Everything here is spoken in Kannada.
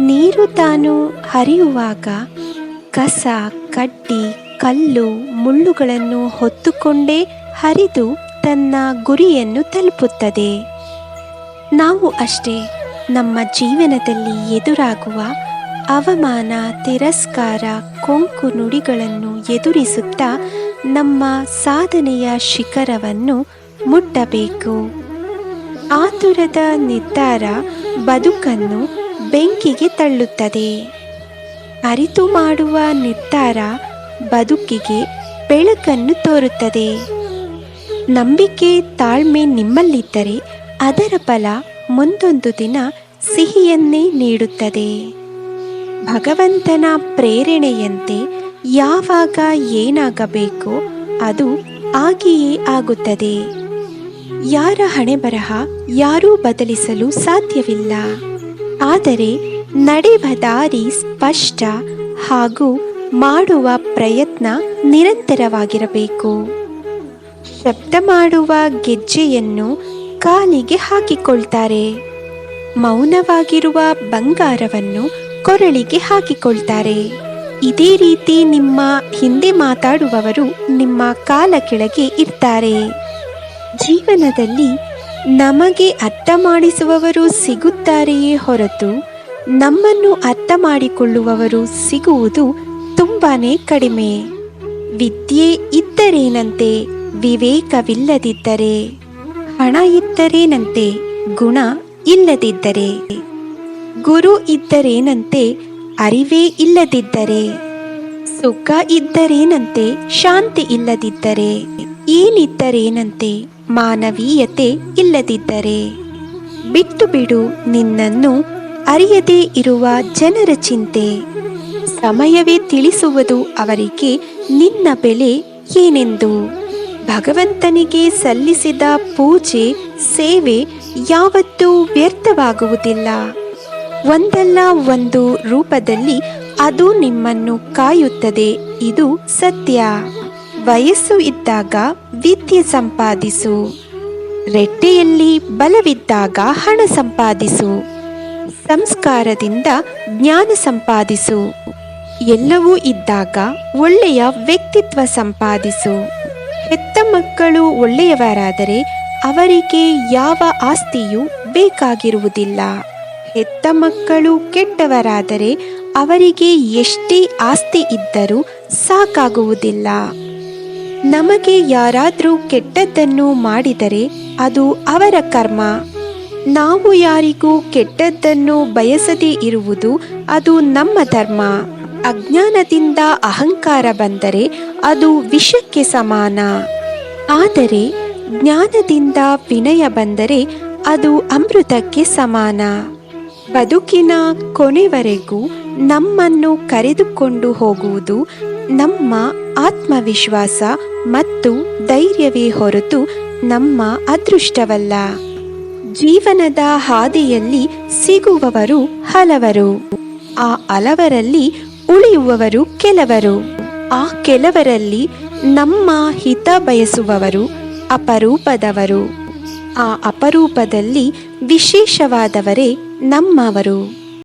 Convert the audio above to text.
ನೀರು ತಾನು ಹರಿಯುವಾಗ ಕಸ, ಕಡ್ಡಿ, ಕಲ್ಲು, ಮುಳ್ಳುಗಳನ್ನು ಹೊತ್ತುಕೊಂಡೇ ಹರಿದು ತನ್ನ ಗುರಿಯನ್ನು ತಲುಪುತ್ತದೆ. ನಾವು ಅಷ್ಟೇ ನಮ್ಮ ಜೀವನದಲ್ಲಿ ಎದುರಾಗುವ ಅವಮಾನ, ತಿರಸ್ಕಾರ, ಕೊಂಕು ನುಡಿಗಳನ್ನು ಎದುರಿಸುತ್ತಾ ನಮ್ಮ ಸಾಧನೆಯ ಶಿಖರವನ್ನು ಮುಟ್ಟಬೇಕು. ಆತುರದ ನಿರ್ಧಾರ ಬದುಕನ್ನು ಬೆಂಕಿಗೆ ತಳ್ಳುತ್ತದೆ. ಅರಿತು ಮಾಡುವ ನಿರ್ಧಾರ ಬದುಕಿಗೆ ಬೆಳಕನ್ನು ತೋರುತ್ತದೆ. ನಂಬಿಕೆ ತಾಳ್ಮೆ ನಿಮ್ಮಲ್ಲಿದ್ದರೆ ಅದರ ಫಲ ಮುಂದೊಂದು ದಿನ ಸಿಹಿಯನ್ನೇ ನೀಡುತ್ತದೆ. ಭಗವಂತನ ಪ್ರೇರಣೆಯಂತೆ ಯಾವಾಗ ಏನಾಗಬೇಕೋ ಅದು ಆಗಿಯೇ ಆಗುತ್ತದೆ. ಯಾರ ಹಣೆಬರಹ ಯಾರೂ ಬದಲಿಸಲು ಸಾಧ್ಯವಿಲ್ಲ. ಆದರೆ ನಡೆವ ದಾರಿ ಸ್ಪಷ್ಟ ಹಾಗೂ ಮಾಡುವ ಪ್ರಯತ್ನ ನಿರಂತರವಾಗಿರಬೇಕು. ಶಬ್ದ ಮಾಡುವ ಗೆಜ್ಜೆಯನ್ನು ಕಾಲಿಗೆ ಹಾಕಿಕೊಳ್ತಾರೆ. ಮೌನವಾಗಿರುವ ಬಂಗಾರವನ್ನು ಕೊರಳಿಗೆ ಹಾಕಿಕೊಳ್ತಾರೆ. ಇದೇ ರೀತಿ ನಿಮ್ಮ ಹಿಂದೆ ಮಾತಾಡುವವರು ನಿಮ್ಮ ಕಾಲ ಕೆಳಗೆ ಇರ್ತಾರೆ. ಜೀವನದಲ್ಲಿ ನಮಗೆ ಅರ್ಥ ಮಾಡಿಸುವವರು ಸಿಗುತ್ತಾರೆಯೇ ಹೊರತು ನಮ್ಮನ್ನು ಅರ್ಥ ಮಾಡಿಕೊಳ್ಳುವವರು ಸಿಗುವುದು ತುಂಬಾನೇ ಕಡಿಮೆ. ವಿದ್ಯೆ ಇದ್ದರೇನಂತೆ, ವಿವೇಕವಿಲ್ಲದಿದ್ದರೆ. ಹಣ ಇದ್ದರೇನಂತೆ, ಗುಣ ಇಲ್ಲದಿದ್ದರೆ. ಗುರು ಇದ್ದರೇನಂತೆ, ಅರಿವೇ ಇಲ್ಲದಿದ್ದರೆ. ಸುಖ ಇದ್ದರೇನಂತೆ, ಶಾಂತಿ ಇಲ್ಲದಿದ್ದರೆ. ಏನಿದ್ದರೇನಂತೆ ಮಾನವೀಯತೆ ಇಲ್ಲದಿದ್ದರೆ. ಬಿಟ್ಟು ಬಿಡು ನಿನ್ನನ್ನು ಅರಿಯದೇ ಇರುವ ಜನರ ಚಿಂತೆ. ಸಮಯವೇ ತಿಳಿಸುವುದು ಅವರಿಗೆ ನಿನ್ನ ಬೆಲೆ ಏನೆಂದು. ಭಗವಂತನಿಗೆ ಸಲ್ಲಿಸಿದ ಪೂಜೆ, ಸೇವೆ ಯಾವತ್ತೂ ವ್ಯರ್ಥವಾಗುವುದಿಲ್ಲ. ಒಂದಲ್ಲ ಒಂದು ರೂಪದಲ್ಲಿ ಅದು ನಿಮ್ಮನ್ನು ಕಾಯುತ್ತದೆ. ಇದು ಸತ್ಯ. ವಯಸ್ಸು ಇದ್ದಾಗ ವಿದ್ಯೆ ಸಂಪಾದಿಸು. ರೆಟ್ಟೆಯಲ್ಲಿ ಬಲವಿದ್ದಾಗ ಹಣ ಸಂಪಾದಿಸು. ಸಂಸ್ಕಾರದಿಂದ ಜ್ಞಾನ ಸಂಪಾದಿಸು. ಎಲ್ಲವೂ ಇದ್ದಾಗ ಒಳ್ಳೆಯ ವ್ಯಕ್ತಿತ್ವ ಸಂಪಾದಿಸು. ಹೆತ್ತ ಮಕ್ಕಳು ಒಳ್ಳೆಯವರಾದರೆ ಅವರಿಗೆ ಯಾವ ಆಸ್ತಿಯೂ ಬೇಕಾಗಿರುವುದಿಲ್ಲ. ಹೆತ್ತ ಮಕ್ಕಳು ಕೆಟ್ಟವರಾದರೆ ಅವರಿಗೆ ಎಷ್ಟೇ ಆಸ್ತಿ ಇದ್ದರೂ ಸಾಕಾಗುವುದಿಲ್ಲ. ನಮಗೆ ಯಾರಾದರೂ ಕೆಟ್ಟದ್ದನ್ನು ಮಾಡಿದರೆ ಅದು ಅವರ ಕರ್ಮ. ನಾವು ಯಾರಿಗೂ ಕೆಟ್ಟದ್ದನ್ನು ಬಯಸದೇ ಇರುವುದು ಅದು ನಮ್ಮ ಧರ್ಮ. ಅಜ್ಞಾನದಿಂದ ಅಹಂಕಾರ ಬಂದರೆ ಅದು ವಿಷಕ್ಕೆ ಸಮಾನ. ಆದರೆ ಜ್ಞಾನದಿಂದ ವಿನಯ ಬಂದರೆ ಅದು ಅಮೃತಕ್ಕೆ ಸಮಾನ. ಬದುಕಿನ ಕೊನೆವರೆಗೂ ನಮ್ಮನ್ನು ಕರೆದುಕೊಂಡು ಹೋಗುವುದು ನಮ್ಮ ಆತ್ಮವಿಶ್ವಾಸ ಮತ್ತು ಧೈರ್ಯವೇ ಹೊರತು ನಮ್ಮ ಅದೃಷ್ಟವಲ್ಲ. ಜೀವನದ ಹಾದಿಯಲ್ಲಿ ಸಿಗುವವರು ಹಲವರು. ಆ ಹಲವರಲ್ಲಿ ಉಳಿಯುವವರು ಕೆಲವರು. ಆ ಕೆಲವರಲ್ಲಿ ನಮ್ಮ ಹಿತ ಬಯಸುವವರು ಅಪರೂಪದವರು. ಆ ಅಪರೂಪದಲ್ಲಿ ವಿಶೇಷವಾದವರೇ ನಮ್ಮವರು.